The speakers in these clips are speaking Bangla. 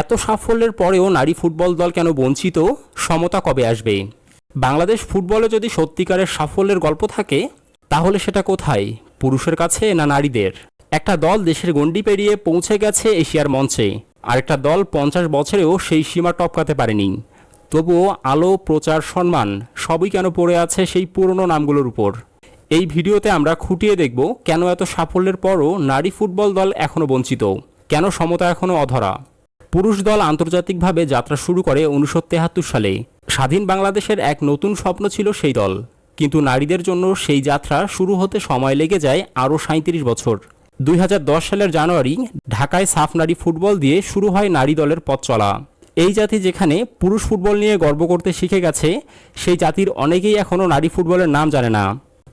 এত সাফল্যের পরেও নারী ফুটবল দল কেন বঞ্চিত? সমতা কবে আসবে? বাংলাদেশ ফুটবলে যদি সত্যিকারের সাফল্যের গল্প থাকে, তাহলে সেটা কোথায়? পুরুষের কাছে না নারীদের? একটা দল দেশের গণ্ডি পেরিয়ে পৌঁছে গেছে এশিয়ার মঞ্চে। আরেকটা দল পঞ্চাশ বছরেও সেই সীমা টপকাতে পারেনি। তবুও আলো, প্রচার, সম্মান সবই কেন পড়ে আছে সেই পুরনো নামগুলোর উপর? এই ভিডিওতে আমরা খুঁটিয়ে দেখব কেন এত সাফল্যের পরও নারী ফুটবল দল এখনও বঞ্চিত? কেন সমতা এখনও অধরা? পুরুষ দল আন্তর্জাতিকভাবে যাত্রা শুরু করে উনিশশো তেহাত্তর সালে। স্বাধীন বাংলাদেশের এক নতুন স্বপ্ন ছিল সেই দল। কিন্তু নারীদের জন্য সেই যাত্রা শুরু হতে সময় লেগে যায় আরও সাঁত্রিশ বছর। দুই হাজার দশ সালের জানুয়ারি ঢাকায় সাফ নারী ফুটবল দিয়ে শুরু হয় নারী দলের পথ চলা। এই জাতি যেখানে পুরুষ ফুটবল নিয়ে গর্ব করতে শিখে গেছে, সেই জাতির অনেকেই এখনও নারী ফুটবলের নাম জানে না।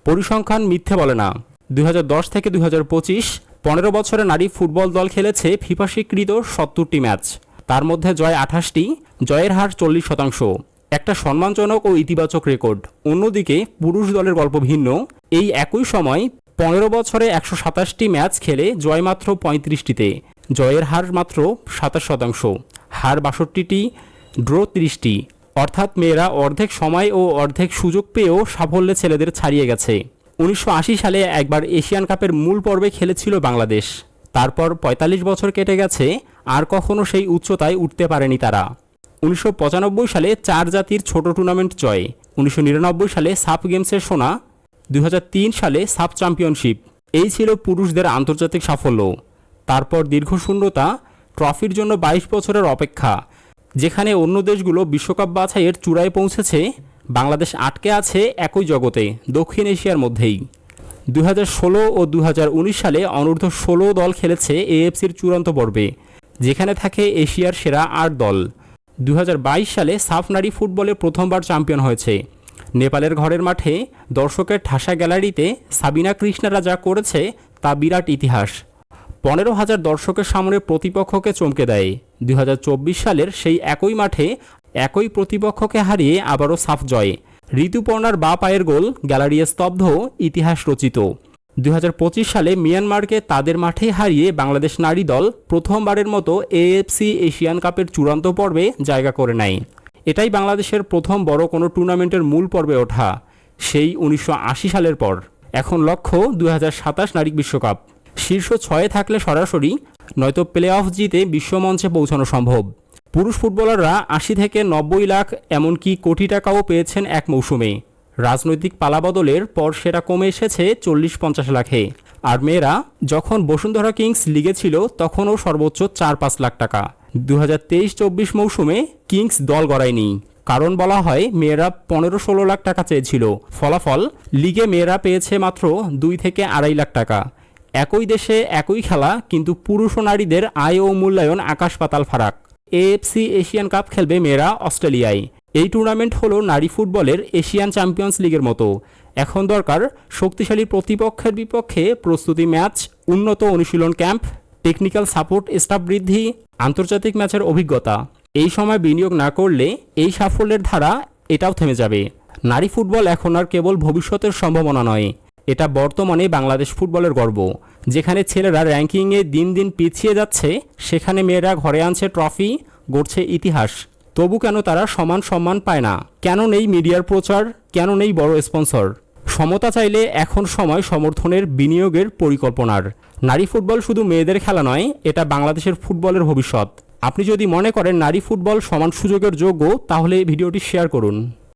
পরিসংখ্যান মিথ্যে বলে না। দুই হাজার দশ থেকে দুই হাজার পঁচিশ পনেরো বছরে নারী ফুটবল দল খেলেছে ফিফা স্বীকৃত সত্তরটি ম্যাচ। তার মধ্যে জয় আঠাশটি, জয়ের হার চল্লিশ শতাংশ। একটা সম্মানজনক ও ইতিবাচক রেকর্ড। অন্যদিকে পুরুষ দলের গল্প ভিন্ন। এই একই সময় পনেরো বছরে একশো সাতাশটি ম্যাচ খেলে জয় মাত্র পঁয়ত্রিশটিতে। জয়ের হার মাত্র সাতাশ শতাংশ। হার বাষট্টিটি, ড্র তিরিশটি। অর্থাৎ মেয়েরা অর্ধেক সময় ও অর্ধেক সুযোগ পেয়েও সাফল্যে ছেলেদের ছাড়িয়ে গেছে। উনিশশো আশি সালে একবার এশিয়ান কাপের মূল পর্বে খেলেছিল বাংলাদেশ। তারপর ৪৫ বছর কেটে গেছে, আর কখনো সেই উচ্চতায় উঠতে পারেনি তারা। উনিশশো পঁচানব্বই সালে চার জাতির ছোট টুর্নামেন্ট জয়। উনিশশো নিরানব্বই সালে সাফ গেমসের সোনা। দুই হাজার তিন সালে সাফ চ্যাম্পিয়নশিপ। এই ছিল পুরুষদের আন্তর্জাতিক সাফল্য। তারপর দীর্ঘ শূন্যতা, ট্রফির জন্য ২২ বছরের অপেক্ষা, যেখানে অন্য দেশগুলো বিশ্বকাপ বাছাইয়ের চূড়ায় পৌঁছেছে। বাংলাদেশ আটকে আছে একই জগতে, দক্ষিণ এশিয়ার মধ্যেই। দু হাজার ষোলো ও দু হাজার উনিশ সালে অনূর্ধ্ব ষোলো দল খেলেছে এএফসির চূড়ান্ত পর্বে, যেখানে থাকে এশিয়ার সেরা আট দল। দুই হাজার বাইশ সালে সাফ নারী ফুটবলে প্রথমবার চ্যাম্পিয়ন হয়েছে। নেপালের ঘরের মাঠে দর্শকের ঠাসা গ্যালারিতে সাবিনা কৃষ্ণারা যা করেছে তা বিরাট ইতিহাস। পনেরো হাজার দর্শকের সামনে প্রতিপক্ষকে চমকে দেয়। দুই হাজার চব্বিশ সালের সেই একই মাঠে একই প্রতিপক্ষকে হারিয়ে আবারও সাফ জয়। ঋতুপর্ণার বা পায়ের গোল গ্যালারিয়ে স্তব্ধ ইতিহাস রচিত। দুই হাজার পঁচিশ সালে মিয়ানমারকে তাদের মাঠে হারিয়ে বাংলাদেশ নারী দল প্রথমবারের মতো এএফসি এশিয়ান কাপের চূড়ান্ত পর্বে জায়গা করে নেয়। এটাই বাংলাদেশের প্রথম বড় কোনো টুর্নামেন্টের মূল পর্বে ওঠা, সেই উনিশশো আশি সালের পর। এখন লক্ষ্য দু হাজার সাতাশ নারী বিশ্বকাপ। শীর্ষ ছয়ে থাকলে সরাসরি, নয়তো প্লে অফ জিতে বিশ্বমঞ্চে পৌঁছানো সম্ভব। পুরুষ ফুটবলাররা আশি থেকে নব্বই লাখ, এমনকি কোটি টাকাও পেয়েছেন এক মৌসুমে। রাজনৈতিক পালাবদলের পর সেটা কমে এসেছে চল্লিশ পঞ্চাশ লাখে। আর মেয়েরা, যখন বসুন্ধরা কিংস লিগে ছিল, তখনও সর্বোচ্চ চার পাঁচ লাখ টাকা। দু হাজার তেইশ চব্বিশ মৌসুমে কিংস দল গড়ায়নি। কারণ বলা হয়, মেয়েরা পনেরো ষোলো লাখ টাকা চেয়েছিল। ফলাফল, লিগে মেয়েরা পেয়েছে মাত্র দুই থেকে আড়াই লাখ টাকা। একই দেশে একই খেলা, কিন্তু পুরুষ ও নারীদের আয় ও মূল্যায়ন আকাশ পাতাল ফারাক। এএফসি এশিয়ান কাপ খেলবে মেয়েরা অস্ট্রেলিয়ায়। এই টুর্নামেন্ট হলো নারী ফুটবলের এশিয়ান চ্যাম্পিয়ন্স লিগের মতো। এখন দরকার শক্তিশালী প্রতিপক্ষের বিপক্ষে প্রস্তুতি ম্যাচ, উন্নত অনুশীলন ক্যাম্প টেকনিক্যাল সাপোর্ট স্টাফ বৃদ্ধি, আন্তর্জাতিক ম্যাচের অভিজ্ঞতা। এই সময় বিনিয়োগ না করলে এই সাফল্যের ধারা এটাও থেমে যাবে। নারী ফুটবল এখন আর কেবল ভবিষ্যতের সম্ভাবনা নয়। এটা বর্তমানে বাংলাদেশ ফুটবলের গর্ব। যেখানে ছেলেরা র্যাঙ্কিংয়ে দিন দিন পিছিয়ে যাচ্ছে, সেখানে মেয়েরা ঘরে আনছে ট্রফি, গড়ছে ইতিহাস। তবু কেন তারা সমান সম্মান পায় না? কেন নেই মিডিয়ার প্রচার? কেন নেই বড় স্পন্সর? সমতা চাইলে এখন সময় সমর্থনের বিনিয়োগের পরিকল্পনার। নারী ফুটবল শুধু মেয়েদের খেলা নয়, এটা বাংলাদেশের ফুটবলের ভবিষ্যৎ। আপনি যদি মনে করেন নারী ফুটবল সমান সুযোগের যোগ্য, তাহলে ভিডিওটি শেয়ার করুন।